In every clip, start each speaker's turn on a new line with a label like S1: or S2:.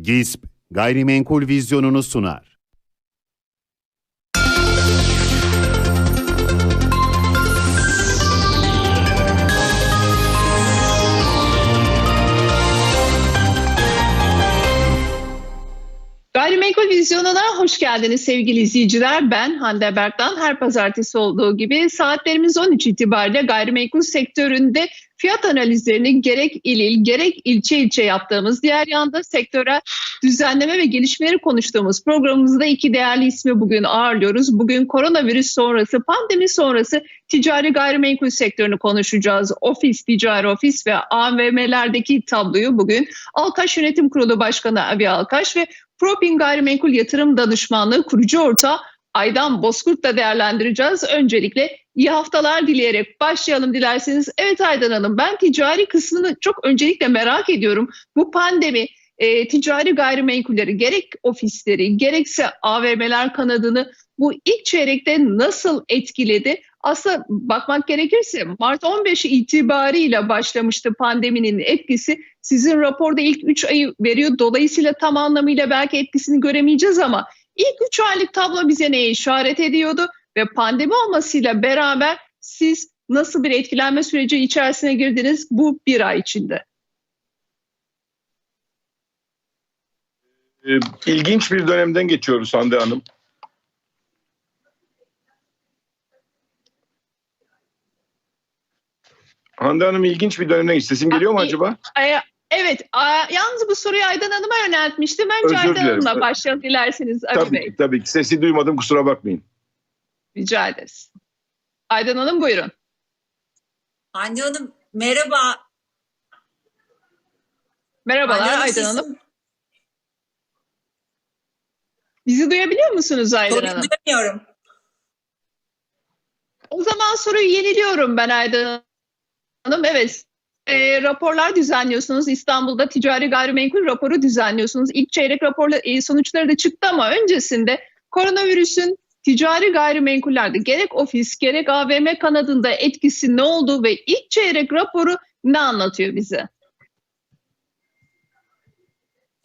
S1: GİSP gayrimenkul vizyonunu sunar.
S2: Gayrimenkul Vizyonu'na hoş geldiniz sevgili izleyiciler. Ben Hande Berk'tan her pazartesi olduğu gibi saatlerimiz 13 itibariyle gayrimenkul sektöründe fiyat analizlerini gerek il il gerek ilçe ilçe yaptığımız diğer yanda sektöre düzenleme ve gelişmeleri konuştuğumuz programımızda iki değerli ismi bugün ağırlıyoruz. Bugün koronavirüs sonrası, pandemi sonrası ticari gayrimenkul sektörünü konuşacağız. Ofis, ticari ofis ve AVM'lerdeki tabloyu bugün Alkaş Yönetim Kurulu Başkanı Abi Alkaş ve Propin Gayrimenkul Yatırım Danışmanlığı kurucu ortağı Aydan Bozkurt'la değerlendireceğiz. Öncelikle iyi haftalar dileyerek başlayalım dilerseniz. Evet Aydan Hanım ben ticari kısmını çok öncelikle merak ediyorum. Bu pandemi e, ticari gayrimenkulleri gerek ofisleri gerekse AVM'ler kanadını bu ilk çeyrekte nasıl etkiledi? Aslında bakmak gerekirse Mart 15 itibariyle başlamıştı pandeminin etkisi. Sizin raporda ilk 3 ayı veriyor. Dolayısıyla tam anlamıyla belki etkisini göremeyeceğiz ama ilk 3 aylık tablo bize neye işaret ediyordu? Ve pandemi olmasıyla beraber siz nasıl bir etkilenme süreci içerisine girdiniz bu bir ay içinde?
S3: Ee, İlginç bir dönemden geçiyoruz Hande Hanım. Hande Hanım ilginç bir dönemden geçti. Sesim geliyor mu acaba?
S2: Evet, yalnız bu soruyu Aydan Hanım'a yöneltmiştim. Önce
S3: Özür
S2: Aydan
S3: dilerim.
S2: Hanım'la başlayalım dilerseniz Ali
S3: Tabii
S2: Bey.
S3: ki, tabii ki. Sesi duymadım kusura bakmayın.
S2: Rica ederiz. Aydan Hanım buyurun.
S4: Hande Hanım merhaba.
S2: Merhabalar Aydan
S4: sesim-
S2: Hanım. Bizi duyabiliyor musunuz Aydan
S4: Soruyu
S2: Hanım?
S4: duyamıyorum.
S2: O zaman soruyu yeniliyorum ben Aydan Hanım. Evet. E, raporlar düzenliyorsunuz. İstanbul'da ticari gayrimenkul raporu düzenliyorsunuz. İlk çeyrek raporla e, sonuçları da çıktı ama öncesinde koronavirüsün ticari gayrimenkullerde gerek ofis gerek AVM kanadında etkisi ne oldu ve ilk çeyrek raporu ne anlatıyor bize?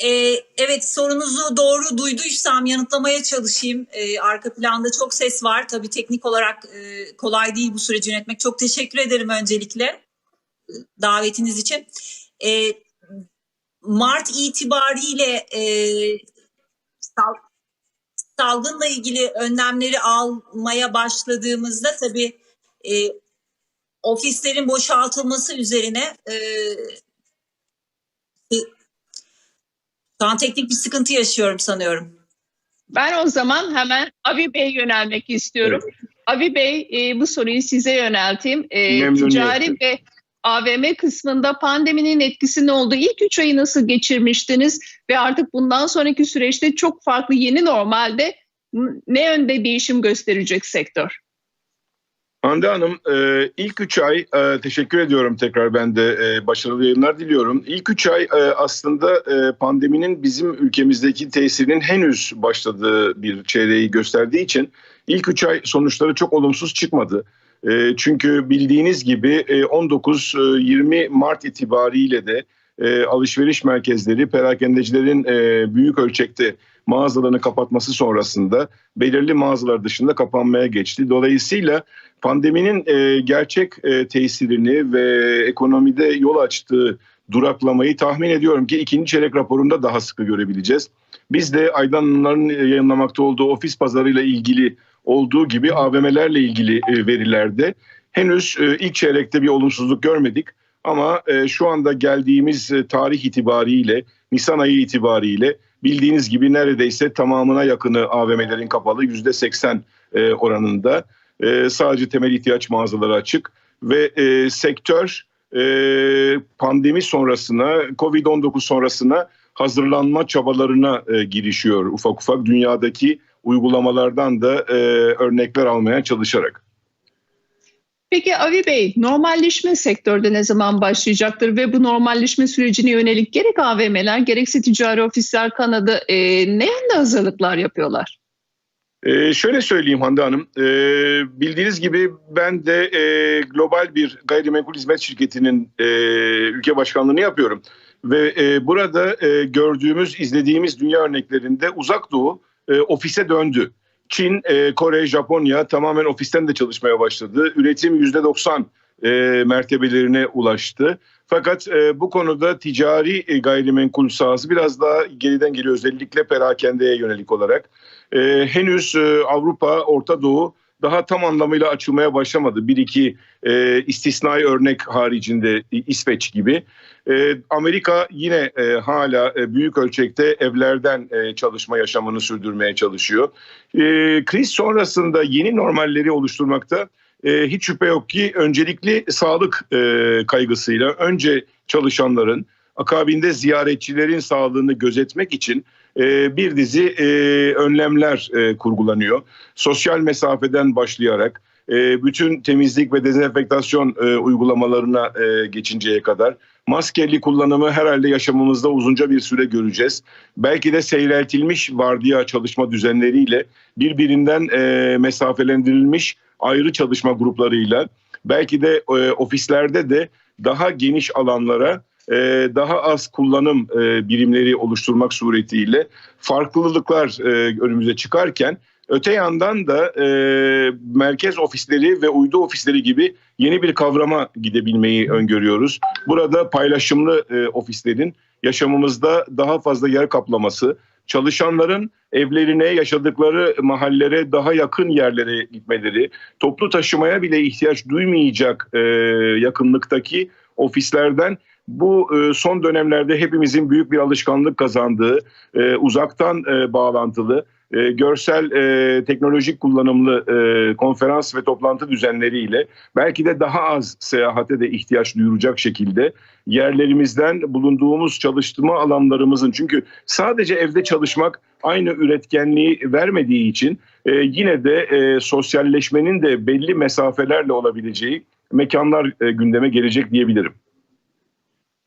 S4: Ee, evet sorunuzu doğru duyduysam yanıtlamaya çalışayım. Ee, arka planda çok ses var. Tabii teknik olarak e, kolay değil bu süreci yönetmek. Çok teşekkür ederim öncelikle davetiniz için. Ee, Mart itibariyle e, sal- salgınla ilgili önlemleri almaya başladığımızda tabii e, ofislerin boşaltılması üzerine e, şu an teknik bir sıkıntı yaşıyorum sanıyorum.
S2: Ben o zaman hemen Avi Bey'e yönelmek istiyorum. Avi Bey e, bu soruyu size yönelteyim. E, ticari ve AVM kısmında pandeminin etkisi ne oldu? İlk üç ayı nasıl geçirmiştiniz? Ve artık bundan sonraki süreçte çok farklı yeni normalde ne yönde değişim gösterecek sektör?
S3: Hande Hanım e, ilk 3 ay e, teşekkür ediyorum tekrar ben de e, başarılı yayınlar diliyorum. İlk 3 ay aslında pandeminin bizim ülkemizdeki tesirinin henüz başladığı bir çeyreği gösterdiği için ilk 3 ay sonuçları çok olumsuz çıkmadı. E, çünkü bildiğiniz gibi e, 19-20 Mart itibariyle de e, alışveriş merkezleri perakendecilerin e, büyük ölçekte mağazalarını kapatması sonrasında belirli mağazalar dışında kapanmaya geçti. Dolayısıyla pandeminin e, gerçek e, tesirini ve ekonomide yol açtığı duraklamayı tahmin ediyorum ki ikinci çeyrek raporunda daha sıkı görebileceğiz. Biz de Aydanların yayınlamakta olduğu ofis pazarıyla ilgili olduğu gibi AVM'lerle ilgili e, verilerde henüz e, ilk çeyrekte bir olumsuzluk görmedik. Ama e, şu anda geldiğimiz tarih itibariyle, Nisan ayı itibariyle bildiğiniz gibi neredeyse tamamına yakını AVM'lerin kapalı %80 e, oranında. Sadece temel ihtiyaç mağazaları açık ve sektör pandemi sonrasına, Covid-19 sonrasına hazırlanma çabalarına girişiyor ufak ufak dünyadaki uygulamalardan da e, örnekler almaya çalışarak.
S2: Peki Avi Bey, normalleşme sektörde ne zaman başlayacaktır ve bu normalleşme sürecine yönelik gerek AVM'ler gerekse ticari ofisler kanadı e, ne yönde hazırlıklar yapıyorlar?
S3: Ee, şöyle söyleyeyim Hande Hanım, ee, bildiğiniz gibi ben de ee, global bir gayrimenkul hizmet şirketinin ee, ülke başkanlığını yapıyorum. Ve e, burada e, gördüğümüz, izlediğimiz dünya örneklerinde uzak doğu e, ofise döndü. Çin, e, Kore, Japonya tamamen ofisten de çalışmaya başladı. Üretim %90 e, mertebelerine ulaştı. Fakat e, bu konuda ticari e, gayrimenkul sahası biraz daha geriden geliyor özellikle perakendeye yönelik olarak. E, henüz e, Avrupa, Orta Doğu daha tam anlamıyla açılmaya başlamadı. Bir iki e, istisnai örnek haricinde İsveç gibi. E, Amerika yine e, hala e, büyük ölçekte evlerden e, çalışma yaşamını sürdürmeye çalışıyor. E, kriz sonrasında yeni normalleri oluşturmakta e, hiç şüphe yok ki öncelikli sağlık e, kaygısıyla önce çalışanların akabinde ziyaretçilerin sağlığını gözetmek için e, bir dizi e, önlemler e, kurgulanıyor. Sosyal mesafeden başlayarak e, bütün temizlik ve dezenfektasyon uygulamalarına geçinceye kadar maskeli kullanımı herhalde yaşamımızda uzunca bir süre göreceğiz. Belki de seyreltilmiş vardiya çalışma düzenleriyle birbirinden mesafelendirilmiş ayrı çalışma gruplarıyla belki de ofislerde de daha geniş alanlara daha az kullanım e, birimleri oluşturmak suretiyle farklılıklar e, önümüze çıkarken öte yandan da e, merkez ofisleri ve uydu ofisleri gibi yeni bir kavrama gidebilmeyi öngörüyoruz. Burada paylaşımlı ofislerin yaşamımızda daha fazla yer kaplaması, çalışanların evlerine, yaşadıkları mahallere daha yakın yerlere gitmeleri, toplu taşımaya bile ihtiyaç duymayacak e, yakınlıktaki ofislerden bu e, son dönemlerde hepimizin büyük bir alışkanlık kazandığı, e, uzaktan e, bağlantılı, görsel teknolojik kullanımlı konferans ve toplantı düzenleriyle belki de daha az seyahate de ihtiyaç duyulacak şekilde yerlerimizden bulunduğumuz çalıştırma alanlarımızın çünkü sadece evde çalışmak aynı üretkenliği vermediği için yine de sosyalleşmenin de belli mesafelerle olabileceği mekanlar gündeme gelecek diyebilirim.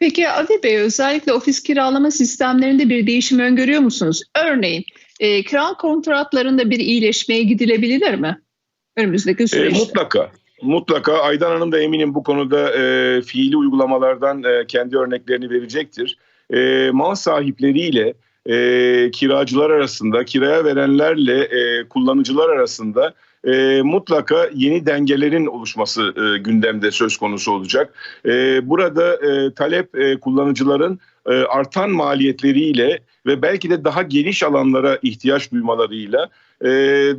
S2: Peki Adi Bey özellikle ofis kiralama sistemlerinde bir değişim öngörüyor musunuz? Örneğin e, kira kontratlarında bir iyileşmeye gidilebilir mi? Önümüzdeki
S3: E,
S2: süreçte.
S3: mutlaka. Mutlaka Aydan Hanım da eminim bu konuda e, fiili uygulamalardan e, kendi örneklerini verecektir. E, mal sahipleriyle e, kiracılar arasında, kiraya verenlerle e, kullanıcılar arasında e, mutlaka yeni dengelerin oluşması e, gündemde söz konusu olacak. E, burada e, talep e, kullanıcıların e, artan maliyetleriyle ve belki de daha geniş alanlara ihtiyaç duymalarıyla e,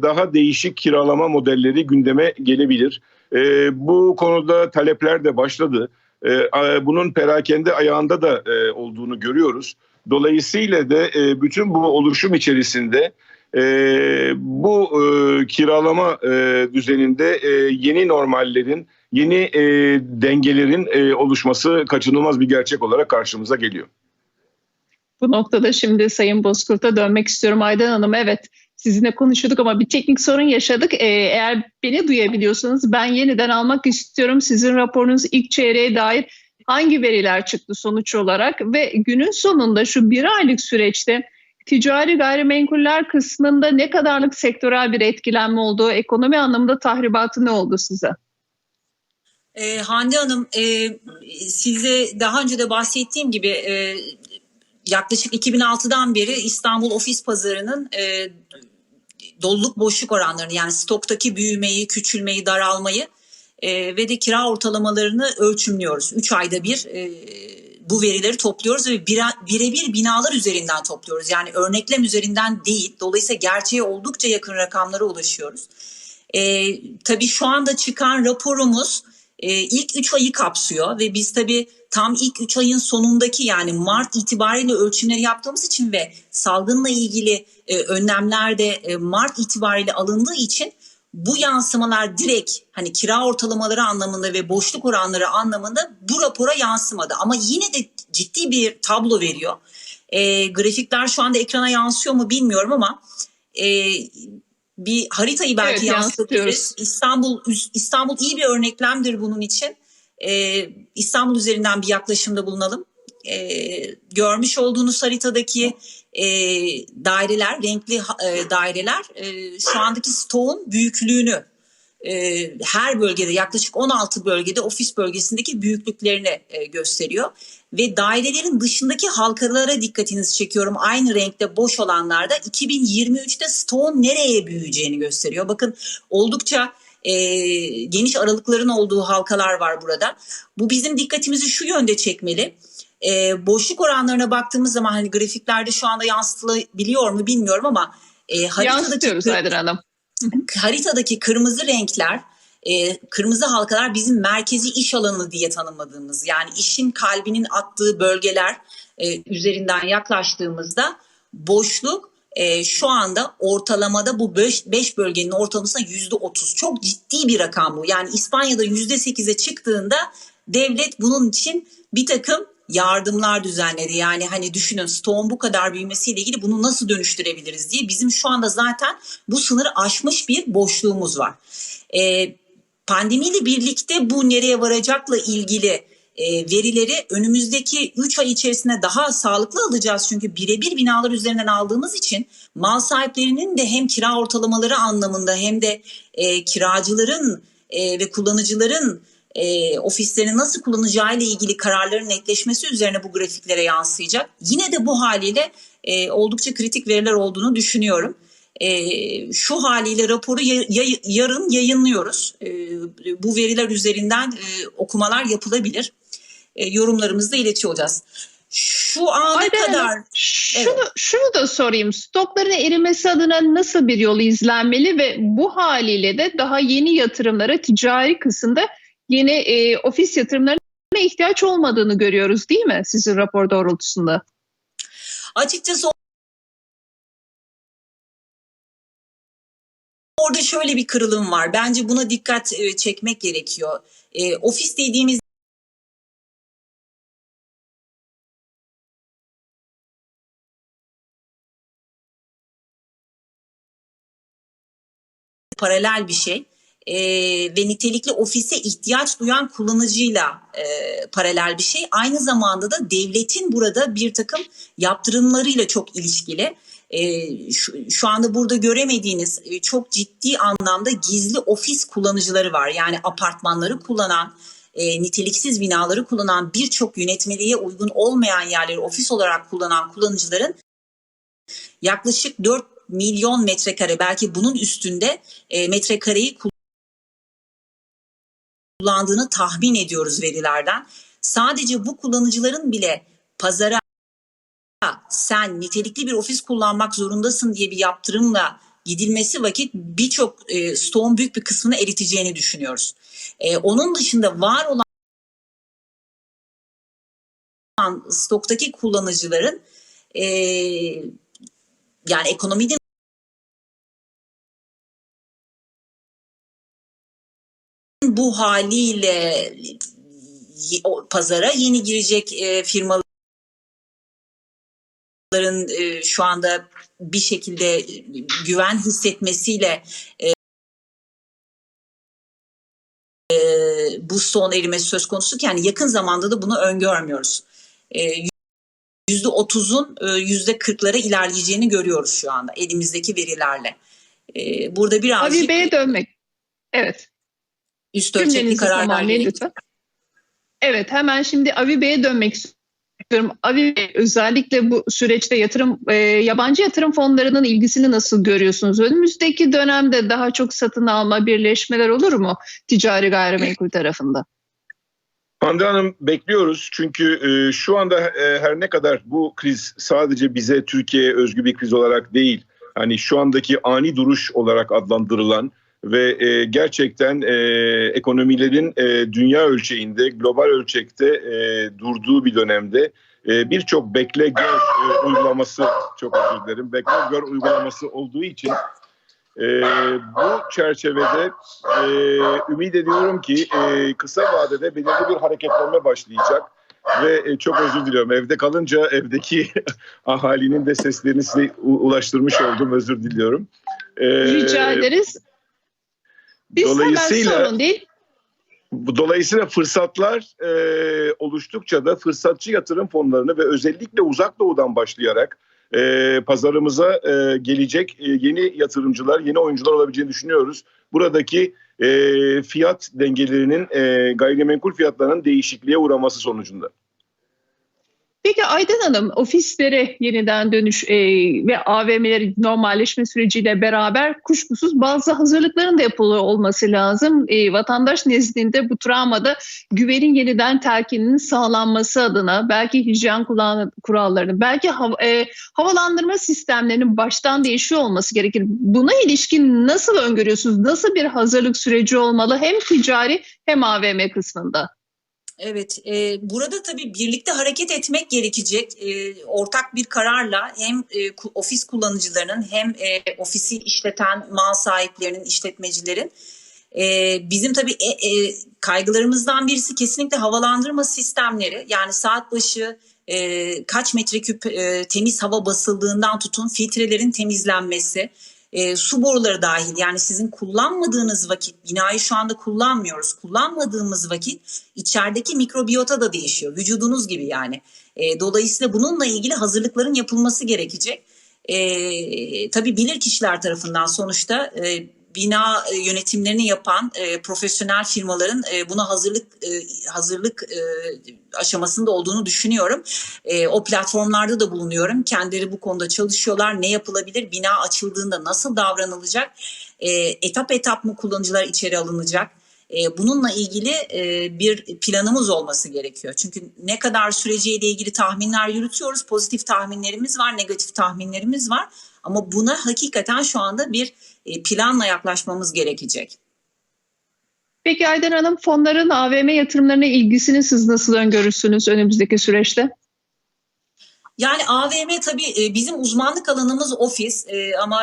S3: daha değişik kiralama modelleri gündeme gelebilir. E, bu konuda talepler de başladı. E, bunun perakende ayağında da e, olduğunu görüyoruz. Dolayısıyla da e, bütün bu oluşum içerisinde e, bu e, kiralama e, düzeninde e, yeni normallerin, yeni e, dengelerin e, oluşması kaçınılmaz bir gerçek olarak karşımıza geliyor.
S2: Bu noktada şimdi Sayın Bozkurt'a dönmek istiyorum. Aydan Hanım evet sizinle konuşuyorduk ama bir teknik sorun yaşadık. Ee, eğer beni duyabiliyorsanız ben yeniden almak istiyorum. Sizin raporunuz ilk çeyreğe dair hangi veriler çıktı sonuç olarak ve günün sonunda şu bir aylık süreçte ticari gayrimenkuller kısmında ne kadarlık sektörel bir etkilenme oldu, ekonomi anlamında tahribatı ne oldu size?
S4: Ee, Hande Hanım, e, size daha önce de bahsettiğim gibi e, yaklaşık 2006'dan beri İstanbul ofis pazarının e, doluluk boşluk oranlarını yani stoktaki büyümeyi, küçülmeyi, daralmayı e, ve de kira ortalamalarını ölçümlüyoruz. 3 ayda bir e, bu verileri topluyoruz ve bire- birebir binalar üzerinden topluyoruz. Yani örneklem üzerinden değil. Dolayısıyla gerçeğe oldukça yakın rakamlara ulaşıyoruz. E, tabii şu anda çıkan raporumuz e, ilk 3 ayı kapsıyor ve biz tabii tam ilk 3 ayın sonundaki yani Mart itibariyle ölçümleri yaptığımız için ve salgınla ilgili e, önlemler de e, Mart itibariyle alındığı için bu yansımalar direkt hani kira ortalamaları anlamında ve boşluk oranları anlamında bu rapora yansımadı. Ama yine de ciddi bir tablo veriyor. E, grafikler şu anda ekrana yansıyor mu bilmiyorum ama e, bir haritayı belki
S2: Evet, yansıtıyoruz.
S4: İstanbul İstanbul iyi bir örneklemdir bunun için. Ee, İstanbul üzerinden bir yaklaşımda bulunalım. Ee, görmüş olduğunuz haritadaki e, daireler, renkli e, daireler e, şu andaki stoğun büyüklüğünü e, her bölgede yaklaşık 16 bölgede ofis bölgesindeki büyüklüklerini e, gösteriyor. Ve dairelerin dışındaki halkalara dikkatinizi çekiyorum. Aynı renkte boş olanlarda 2023'te Stone nereye büyüyeceğini gösteriyor. Bakın oldukça e, geniş aralıkların olduğu halkalar var burada. Bu bizim dikkatimizi şu yönde çekmeli. E, boşluk oranlarına baktığımız zaman hani grafiklerde şu anda yansıtılabiliyor mu bilmiyorum ama e, haritadaki,
S2: Aydın Hanım.
S4: haritadaki kırmızı renkler e, kırmızı halkalar bizim merkezi iş alanı diye tanımladığımız yani işin kalbinin attığı bölgeler e, üzerinden yaklaştığımızda boşluk e, şu anda ortalamada bu 5 bölgenin ortalamasına yüzde 30 çok ciddi bir rakam bu. Yani İspanya'da yüzde 8'e çıktığında devlet bunun için bir takım yardımlar düzenledi. Yani hani düşünün Stone bu kadar büyümesiyle ilgili bunu nasıl dönüştürebiliriz diye bizim şu anda zaten bu sınırı aşmış bir boşluğumuz var. Ee, pandemiyle birlikte bu nereye varacakla ilgili e, verileri önümüzdeki 3 ay içerisinde daha sağlıklı alacağız. Çünkü birebir binalar üzerinden aldığımız için mal sahiplerinin de hem kira ortalamaları anlamında hem de e, kiracıların e, ve kullanıcıların e, ofislerini nasıl kullanacağı ile ilgili kararların netleşmesi üzerine bu grafiklere yansıyacak. Yine de bu haliyle e, oldukça kritik veriler olduğunu düşünüyorum. E, şu haliyle raporu ya, ya, yarın yayınlıyoruz. E, bu veriler üzerinden e, okumalar yapılabilir. E, yorumlarımızı da iletiyor olacağız. Şu ana
S2: Aynen.
S4: kadar
S2: Şunu,
S4: Evet.
S2: şunu da sorayım. Stokların erimesi adına nasıl bir yol izlenmeli ve bu haliyle de daha yeni yatırımlara ticari kısımda yeni e, ofis yatırımlarına ihtiyaç olmadığını görüyoruz değil mi sizin rapor doğrultusunda?
S4: Açıkçası orada şöyle bir kırılım var. Bence buna dikkat e, çekmek gerekiyor. E, ofis dediğimiz paralel bir şey. E, ve nitelikli ofise ihtiyaç duyan kullanıcıyla e, paralel bir şey. Aynı zamanda da devletin burada bir takım yaptırımlarıyla çok ilişkili. E, şu, şu anda burada göremediğiniz e, çok ciddi anlamda gizli ofis kullanıcıları var. Yani apartmanları kullanan, e, niteliksiz binaları kullanan birçok yönetmeliğe uygun olmayan yerleri ofis olarak kullanan kullanıcıların yaklaşık 4 milyon metrekare belki bunun üstünde e, metrekareyi kullandığını tahmin ediyoruz verilerden. Sadece bu kullanıcıların bile pazara sen nitelikli bir ofis kullanmak zorundasın diye bir yaptırımla gidilmesi vakit birçok e, stoğun büyük bir kısmını eriteceğini düşünüyoruz. E, onun dışında var olan stoktaki kullanıcıların e, yani bu haliyle pazara yeni girecek e, firmaların e, şu anda bir şekilde e, güven hissetmesiyle e, bu son erimesi söz konusu ki yani yakın zamanda da bunu öngörmüyoruz. Yüzde otuzun yüzde kırklara ilerleyeceğini görüyoruz şu anda elimizdeki verilerle. Burada birazcık
S2: Avi Bey'e dönmek. Evet.
S4: Üst ölçekli kararlar gerekiyor.
S2: Evet hemen şimdi Avi Bey'e dönmek istiyorum. Avi Bey özellikle bu süreçte yatırım e, yabancı yatırım fonlarının ilgisini nasıl görüyorsunuz? Önümüzdeki dönemde daha çok satın alma birleşmeler olur mu ticari gayrimenkul tarafında?
S3: Hande Hanım bekliyoruz çünkü e, şu anda e, her ne kadar bu kriz sadece bize Türkiye'ye özgü bir kriz olarak değil, hani şu andaki ani duruş olarak adlandırılan ve e, gerçekten e, ekonomilerin e, dünya ölçeğinde, global ölçekte e, durduğu bir dönemde e, birçok bekle gör e, uygulaması, çok özür dilerim, bekle gör uygulaması olduğu için e, bu çerçevede e, ümit ediyorum ki e, kısa vadede belirli bir hareketlenme başlayacak ve e, çok özür diliyorum evde kalınca evdeki ahalinin de seslerini size ulaştırmış oldum özür diliyorum. E,
S2: Rica ederiz. Biz
S3: Dolayısıyla
S2: sorun değil.
S3: Dolayısıyla fırsatlar e, oluştukça da fırsatçı yatırım fonlarını ve özellikle uzak doğudan başlayarak e, pazarımıza e, gelecek e, yeni yatırımcılar, yeni oyuncular olabileceğini düşünüyoruz. Buradaki e, fiyat dengelerinin e, gayrimenkul fiyatlarının değişikliğe uğraması sonucunda.
S2: Peki Aydan Hanım ofislere yeniden dönüş e, ve AVM'lerin normalleşme süreciyle beraber kuşkusuz bazı hazırlıkların da yapılıyor olması lazım. E, vatandaş nezdinde bu travmada güvenin yeniden telkininin sağlanması adına belki hijyen kullan- kurallarını belki hav- e, havalandırma sistemlerinin baştan değişiyor olması gerekir. Buna ilişkin nasıl öngörüyorsunuz? Nasıl bir hazırlık süreci olmalı hem ticari hem AVM kısmında?
S4: Evet, e, burada tabii birlikte hareket etmek gerekecek. E, ortak bir kararla hem e, ofis kullanıcılarının hem e, ofisi işleten mal sahiplerinin, işletmecilerin e, bizim tabii e, e, kaygılarımızdan birisi kesinlikle havalandırma sistemleri. Yani saat başı e, kaç metreküp e, temiz hava basıldığından tutun filtrelerin temizlenmesi, e, su boruları dahil yani sizin kullanmadığınız vakit binayı şu anda kullanmıyoruz. Kullanmadığımız vakit içerideki mikrobiyota da değişiyor. Vücudunuz gibi yani. E, dolayısıyla bununla ilgili hazırlıkların yapılması gerekecek. E, tabii bilir kişiler tarafından sonuçta e, bina e, yönetimlerini yapan e, profesyonel firmaların e, buna hazırlık e, hazırlık e, aşamasında olduğunu düşünüyorum. E, o platformlarda da bulunuyorum. Kendileri bu konuda çalışıyorlar. Ne yapılabilir? Bina açıldığında nasıl davranılacak? E, etap etap mı kullanıcılar içeri alınacak? E, bununla ilgili e, bir planımız olması gerekiyor. Çünkü ne kadar süreciyle ilgili tahminler yürütüyoruz. Pozitif tahminlerimiz var, negatif tahminlerimiz var. Ama buna hakikaten şu anda bir e, planla yaklaşmamız gerekecek.
S2: Peki Aydan Hanım fonların AVM yatırımlarına ilgisini siz nasıl öngörürsünüz önümüzdeki süreçte?
S4: Yani AVM tabii bizim uzmanlık alanımız ofis ama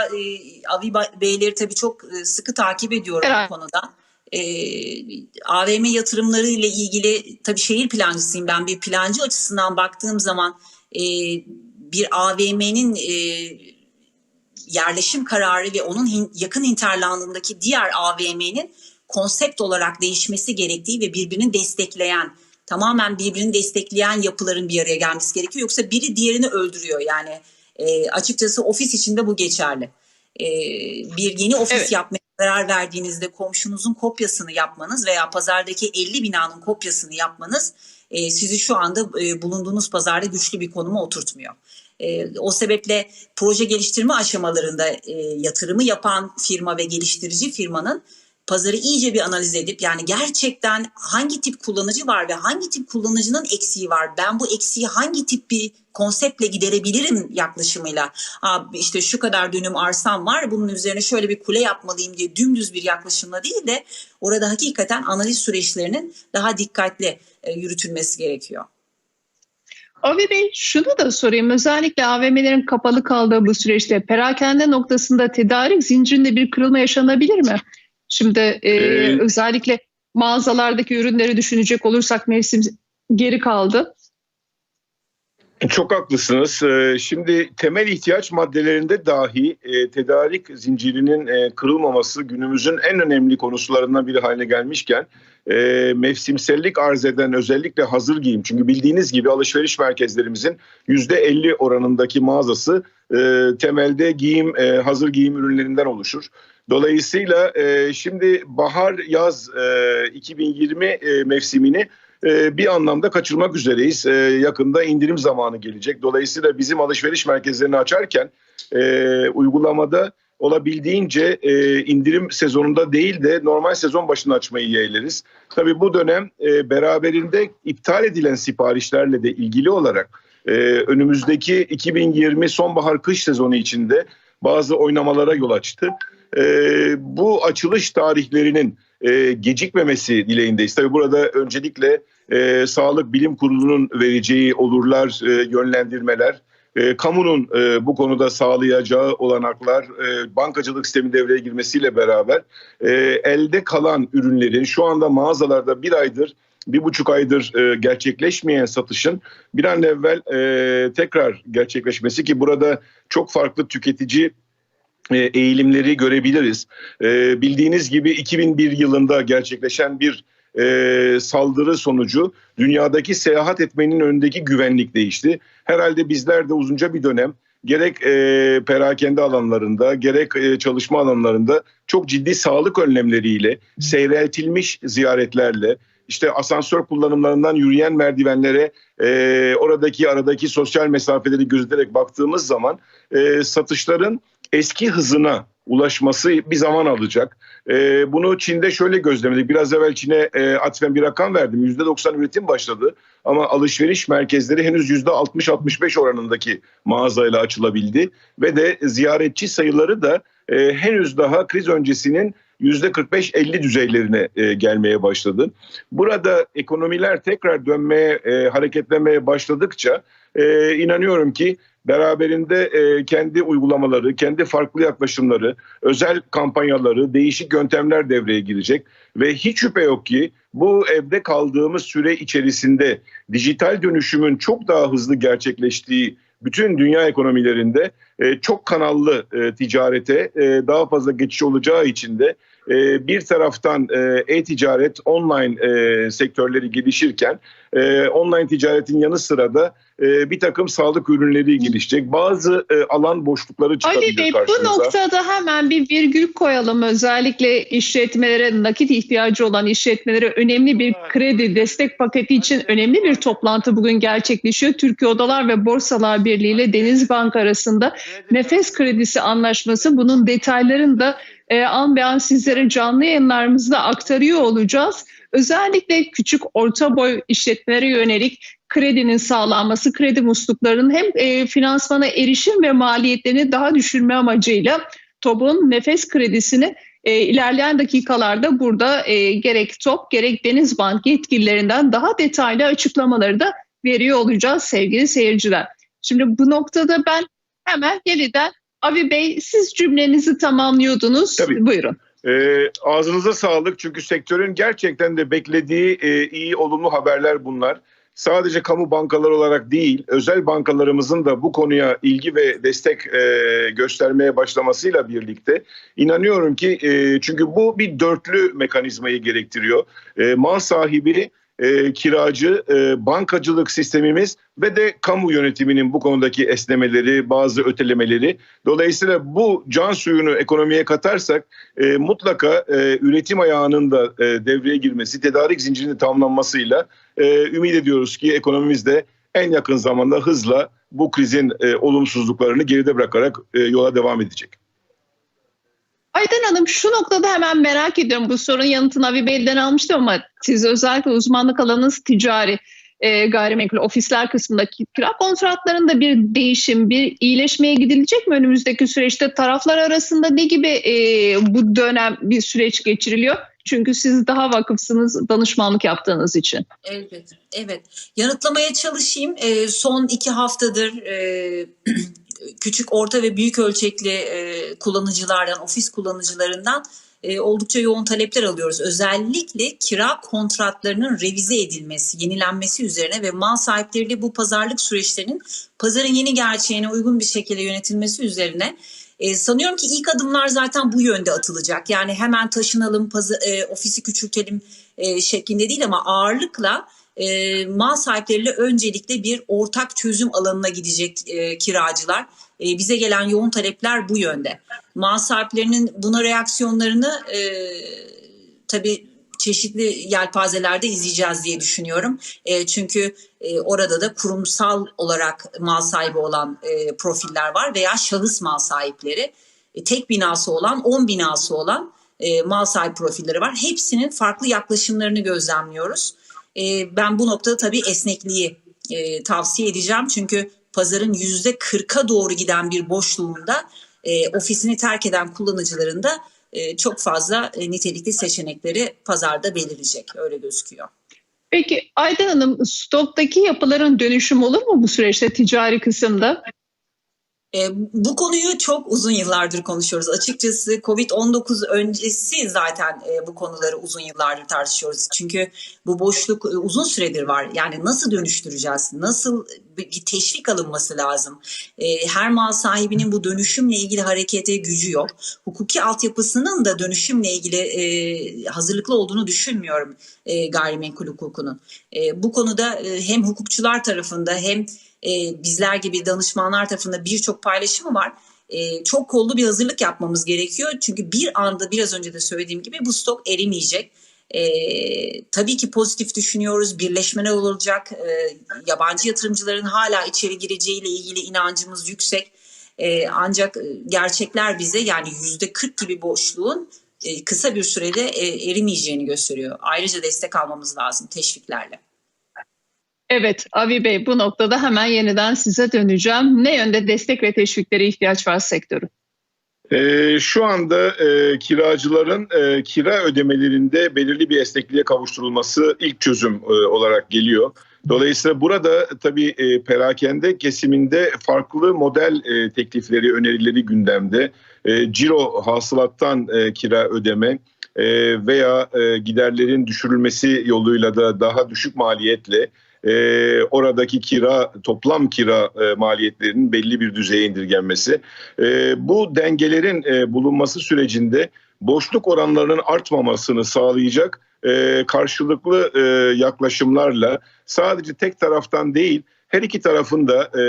S4: Avi Beyleri tabii çok sıkı takip ediyorum bu konuda. E, AVM yatırımları ile ilgili tabii şehir plancısıyım ben bir plancı açısından baktığım zaman e, bir AVM'nin e, yerleşim kararı ve onun yakın hinterlandındaki diğer AVM'nin konsept olarak değişmesi gerektiği ve birbirini destekleyen tamamen birbirini destekleyen yapıların bir araya gelmesi gerekiyor. Yoksa biri diğerini öldürüyor. Yani e, açıkçası ofis içinde bu geçerli. E, bir yeni ofis
S2: Evet.
S4: yapmaya karar verdiğinizde komşunuzun kopyasını yapmanız veya pazardaki 50 binanın kopyasını yapmanız e, sizi şu anda e, bulunduğunuz pazarda güçlü bir konuma oturtmuyor. E, o sebeple proje geliştirme aşamalarında e, yatırımı yapan firma ve geliştirici firmanın pazarı iyice bir analiz edip yani gerçekten hangi tip kullanıcı var ve hangi tip kullanıcının eksiği var? Ben bu eksiği hangi tip bir konseptle giderebilirim yaklaşımıyla? Aa, işte şu kadar dönüm arsam var bunun üzerine şöyle bir kule yapmalıyım diye dümdüz bir yaklaşımla değil de orada hakikaten analiz süreçlerinin daha dikkatli e, yürütülmesi gerekiyor.
S2: Avi Bey şunu da sorayım. Özellikle AVM'lerin kapalı kaldığı bu süreçte perakende noktasında tedarik zincirinde bir kırılma yaşanabilir mi? Şimdi e,
S3: Ee,
S2: özellikle mağazalardaki ürünleri düşünecek olursak mevsim geri kaldı.
S3: Çok haklısınız. Ee, Şimdi temel ihtiyaç maddelerinde dahi e, tedarik zincirinin e, kırılmaması günümüzün en önemli konusularından biri haline gelmişken e, mevsimsellik arz eden özellikle hazır giyim. Çünkü bildiğiniz gibi alışveriş merkezlerimizin %50 oranındaki mağazası temelde giyim, hazır giyim ürünlerinden oluşur. Dolayısıyla şimdi bahar yaz e, 2020 e, mevsimini e, bir anlamda kaçırmak üzereyiz. E, yakında indirim zamanı gelecek. Dolayısıyla bizim alışveriş merkezlerini açarken e, uygulamada olabildiğince e, indirim sezonunda değil de normal sezon başında açmayı yeğleriz. Tabii bu dönem e, beraberinde iptal edilen siparişlerle de ilgili olarak önümüzdeki 2020 sonbahar kış sezonu içinde bazı oynamalara yol açtı. E, bu açılış tarihlerinin e, gecikmemesi dileğindeyiz. Tabii burada öncelikle e, Sağlık Bilim Kurulu'nun vereceği olurlar, e, yönlendirmeler, e, kamunun e, bu konuda sağlayacağı olanaklar, e, bankacılık sistemi devreye girmesiyle beraber e, elde kalan ürünlerin şu anda mağazalarda bir aydır, bir buçuk aydır e, gerçekleşmeyen satışın bir an evvel e, tekrar gerçekleşmesi ki burada çok farklı tüketici eğilimleri görebiliriz. E, bildiğiniz gibi 2001 yılında gerçekleşen bir e, saldırı sonucu dünyadaki seyahat etmenin önündeki güvenlik değişti. Herhalde bizler de uzunca bir dönem gerek e, perakende alanlarında gerek e, çalışma alanlarında çok ciddi sağlık önlemleriyle seyreltilmiş ziyaretlerle işte asansör kullanımlarından yürüyen merdivenlere e, oradaki aradaki sosyal mesafeleri gözeterek baktığımız zaman e, satışların eski hızına ulaşması bir zaman alacak. E, bunu Çin'de şöyle gözlemledik. Biraz evvel Çin'e e, atfen bir rakam verdim. %90 üretim başladı ama alışveriş merkezleri henüz %60-65 oranındaki mağazayla açılabildi. Ve de ziyaretçi sayıları da e, henüz daha kriz öncesinin %45-50 düzeylerine e, gelmeye başladı. Burada ekonomiler tekrar dönmeye, hareketlemeye başladıkça inanıyorum ki beraberinde e, kendi uygulamaları, kendi farklı yaklaşımları, özel kampanyaları, değişik yöntemler devreye girecek. Ve hiç şüphe yok ki bu evde kaldığımız süre içerisinde dijital dönüşümün çok daha hızlı gerçekleştiği bütün dünya ekonomilerinde e, çok kanallı e, ticarete e, daha fazla geçiş olacağı için de e, bir taraftan e, e-ticaret, online e, sektörleri gelişirken e, online ticaretin yanı sıra da e, bir takım sağlık ürünleri gelişecek. Bazı e, alan boşlukları çıkabilir
S2: Ali Bey bu
S3: karşımıza.
S2: noktada hemen bir virgül koyalım. Özellikle işletmelere, nakit ihtiyacı olan işletmelere önemli bir kredi destek paketi için önemli bir toplantı bugün gerçekleşiyor. Türkiye Odalar ve Borsalar Birliği ile Denizbank arasında nefes kredisi anlaşması. Bunun detaylarını da e, an be an sizlere canlı yayınlarımızda aktarıyor olacağız. Özellikle küçük orta boy işletmelere yönelik kredinin sağlanması, kredi musluklarının hem e, finansmana erişim ve maliyetlerini daha düşürme amacıyla TOB'un nefes kredisini e, ilerleyen dakikalarda burada e, gerek TOP gerek Denizbank yetkililerinden daha detaylı açıklamaları da veriyor olacağız sevgili seyirciler. Şimdi bu noktada ben hemen yeniden Avi Bey siz cümlenizi tamamlıyordunuz.
S3: Tabii.
S2: Buyurun.
S3: E, ağzınıza sağlık çünkü sektörün gerçekten de beklediği e, iyi olumlu haberler bunlar. Sadece kamu bankaları olarak değil, özel bankalarımızın da bu konuya ilgi ve destek e, göstermeye başlamasıyla birlikte inanıyorum ki e, çünkü bu bir dörtlü mekanizmayı gerektiriyor. E, mal sahibi, e, kiracı, e, bankacılık sistemimiz ve de kamu yönetiminin bu konudaki esnemeleri, bazı ötelemeleri. Dolayısıyla bu can suyunu ekonomiye katarsak e, mutlaka e, üretim ayağının da e, devreye girmesi, tedarik zincirinin tamamlanmasıyla e, ümit ediyoruz ki ekonomimiz de en yakın zamanda hızla bu krizin e, olumsuzluklarını geride bırakarak e, yola devam edecek.
S2: Aydan Hanım şu noktada hemen merak ediyorum. Bu sorunun yanıtını Avi Bey'den almıştım ama siz özellikle uzmanlık alanınız ticari e, gayrimenkul ofisler kısmındaki kira kontratlarında bir değişim, bir iyileşmeye gidilecek mi önümüzdeki süreçte? Taraflar arasında ne gibi e, bu dönem bir süreç geçiriliyor? Çünkü siz daha vakıfsınız danışmanlık yaptığınız için.
S4: Evet, evet. Yanıtlamaya çalışayım. Ee, son iki haftadır e, küçük, orta ve büyük ölçekli e, kullanıcılardan, ofis kullanıcılarından e, oldukça yoğun talepler alıyoruz. Özellikle kira kontratlarının revize edilmesi, yenilenmesi üzerine ve mal sahipleriyle bu pazarlık süreçlerinin pazarın yeni gerçeğine uygun bir şekilde yönetilmesi üzerine e, sanıyorum ki ilk adımlar zaten bu yönde atılacak. Yani hemen taşınalım, pazı, e, ofisi küçültelim e, şeklinde değil ama ağırlıkla e, mal sahipleriyle öncelikle bir ortak çözüm alanına gidecek e, kiracılar. E, bize gelen yoğun talepler bu yönde. Mal sahiplerinin buna reaksiyonlarını e, tabii çeşitli yelpazelerde izleyeceğiz diye düşünüyorum. E, çünkü e, orada da kurumsal olarak mal sahibi olan e, profiller var veya şahıs mal sahipleri. E, tek binası olan, 10 binası olan e, mal sahibi profilleri var. Hepsinin farklı yaklaşımlarını gözlemliyoruz. E, ben bu noktada tabii esnekliği e, tavsiye edeceğim. Çünkü pazarın yüzde 40'a doğru giden bir boşluğunda e, ofisini terk eden kullanıcıların da e, çok fazla e, nitelikli seçenekleri pazarda belirecek. Öyle gözüküyor.
S2: Peki Aydan Hanım stoktaki yapıların dönüşüm olur mu bu süreçte ticari kısımda?
S4: E, bu konuyu çok uzun yıllardır konuşuyoruz. Açıkçası Covid-19 öncesi zaten e, bu konuları uzun yıllardır tartışıyoruz. Çünkü bu boşluk e, uzun süredir var. Yani nasıl dönüştüreceğiz? Nasıl bir teşvik alınması lazım. E, her mal sahibinin bu dönüşümle ilgili harekete gücü yok. Hukuki altyapısının da dönüşümle ilgili e, hazırlıklı olduğunu düşünmüyorum e, gayrimenkul hukukunun. E, bu konuda e, hem hukukçular tarafında hem bizler gibi danışmanlar tarafında birçok paylaşımı var. Çok kollu bir hazırlık yapmamız gerekiyor. Çünkü bir anda biraz önce de söylediğim gibi bu stok erimeyecek. E, tabii ki pozitif düşünüyoruz, birleşmeler olacak. E, yabancı yatırımcıların hala içeri gireceğiyle ilgili inancımız yüksek. E, ancak gerçekler bize yani yüzde 40 gibi boşluğun e, kısa bir sürede e, erimeyeceğini gösteriyor. Ayrıca destek almamız lazım teşviklerle.
S2: Evet Avi Bey bu noktada hemen yeniden size döneceğim. Ne yönde destek ve teşviklere ihtiyaç var sektörün?
S3: E, şu anda e, kiracıların e, kira ödemelerinde belirli bir esnekliğe kavuşturulması ilk çözüm e, olarak geliyor. Dolayısıyla burada tabii e, perakende kesiminde farklı model e, teklifleri, önerileri gündemde. E, ciro hasılattan e, kira ödeme e, veya e, giderlerin düşürülmesi yoluyla da daha düşük maliyetle e, oradaki kira toplam kira e, maliyetlerinin belli bir düzeye indirgenmesi. E, bu dengelerin e, bulunması sürecinde boşluk oranlarının artmamasını sağlayacak e, karşılıklı e, yaklaşımlarla sadece tek taraftan değil her iki tarafın da e,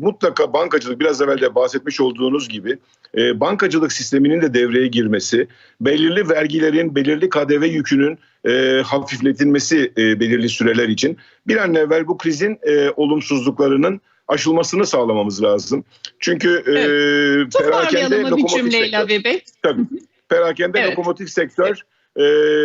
S3: mutlaka bankacılık biraz evvel de bahsetmiş olduğunuz gibi e, bankacılık sisteminin de devreye girmesi, belirli vergilerin, belirli KDV yükünün e, hafifletilmesi e, belirli süreler için bir an evvel bu krizin e, olumsuzluklarının aşılmasını sağlamamız lazım. Çünkü e,
S2: evet.
S3: perakende lokomotif sektör.
S2: Bey.
S3: Tabii. Perakende evet. lokomotif sektör, e,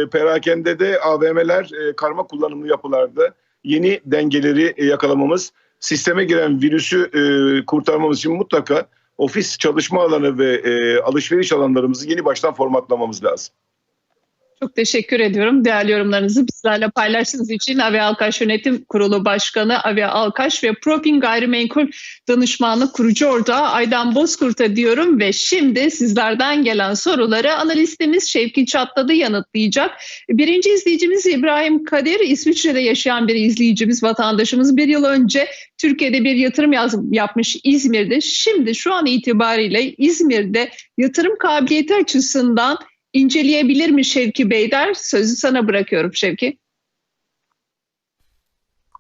S3: perakende de AVM'ler e, karma kullanımlı yapılarda yeni dengeleri e, yakalamamız, sisteme giren virüsü e, kurtarmamız için mutlaka ofis çalışma alanı ve e, alışveriş alanlarımızı yeni baştan formatlamamız lazım.
S2: Çok teşekkür ediyorum. Değerli yorumlarınızı bizlerle paylaştığınız için Avi Alkaş Yönetim Kurulu Başkanı Avi Alkaş ve Propin Gayrimenkul Danışmanlık Kurucu Ortağı Aydan Bozkurt'a diyorum ve şimdi sizlerden gelen soruları analistimiz Şevki Çatladı yanıtlayacak. Birinci izleyicimiz İbrahim Kadir, İsviçre'de yaşayan bir izleyicimiz, vatandaşımız bir yıl önce Türkiye'de bir yatırım yaz, yapmış İzmir'de. Şimdi şu an itibariyle İzmir'de yatırım kabiliyeti açısından inceleyebilir mi Şevki Bey der. Sözü sana bırakıyorum Şevki.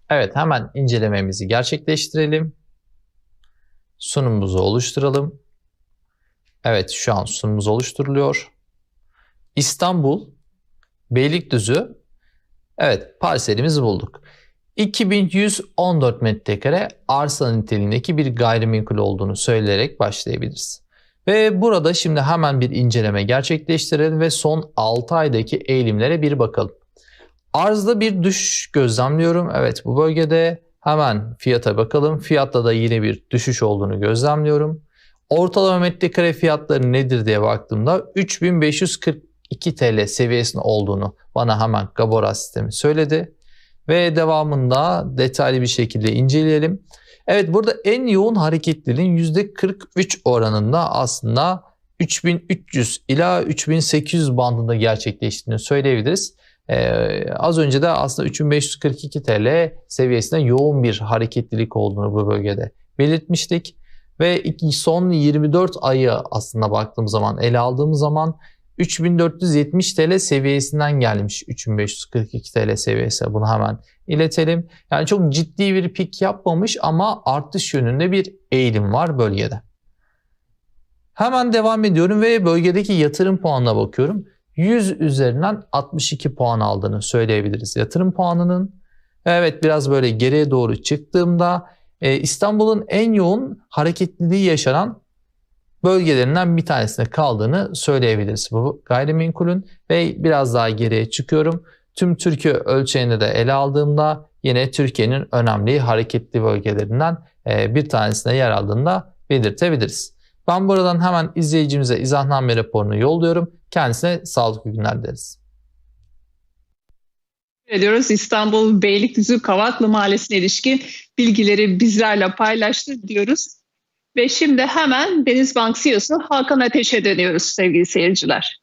S5: Evet hemen incelememizi gerçekleştirelim. Sunumumuzu oluşturalım. Evet şu an sunumumuz oluşturuluyor. İstanbul, Beylikdüzü. Evet parselimizi bulduk. 2114 metrekare arsa niteliğindeki bir gayrimenkul olduğunu söyleyerek başlayabiliriz. Ve burada şimdi hemen bir inceleme gerçekleştirelim ve son 6 aydaki eğilimlere bir bakalım. Arzda bir düşüş gözlemliyorum. Evet bu bölgede hemen fiyata bakalım. Fiyatta da yine bir düşüş olduğunu gözlemliyorum. Ortalama metrekare fiyatları nedir diye baktığımda 3542 TL seviyesinde olduğunu bana hemen Gabora sistemi söyledi. Ve devamında detaylı bir şekilde inceleyelim. Evet burada en yoğun hareketliliğin %43 oranında aslında 3300 ila 3800 bandında gerçekleştiğini söyleyebiliriz. Ee, az önce de aslında 3542 TL seviyesinde yoğun bir hareketlilik olduğunu bu bölgede belirtmiştik. Ve son 24 ayı aslında baktığımız zaman ele aldığımız zaman 3470 TL seviyesinden gelmiş 3542 TL seviyesi. Bunu hemen iletelim. Yani çok ciddi bir pik yapmamış ama artış yönünde bir eğilim var bölgede. Hemen devam ediyorum ve bölgedeki yatırım puanına bakıyorum. 100 üzerinden 62 puan aldığını söyleyebiliriz yatırım puanının. Evet biraz böyle geriye doğru çıktığımda e, İstanbul'un en yoğun hareketliliği yaşanan bölgelerinden bir tanesinde kaldığını söyleyebiliriz bu gayrimenkulün ve biraz daha geriye çıkıyorum. Tüm Türkiye ölçeğinde de ele aldığımda yine Türkiye'nin önemli hareketli bölgelerinden e, bir tanesine yer aldığında belirtebiliriz. Ben buradan hemen izleyicimize izahname raporunu yolluyorum. Kendisine sağlıklı günler dileriz.
S2: ediyoruz. İstanbul Beylikdüzü Kavaklı Mahallesi'ne ilişkin bilgileri bizlerle paylaştı diyoruz. Ve şimdi hemen Denizbank CEO'su Hakan Ateş'e dönüyoruz sevgili seyirciler.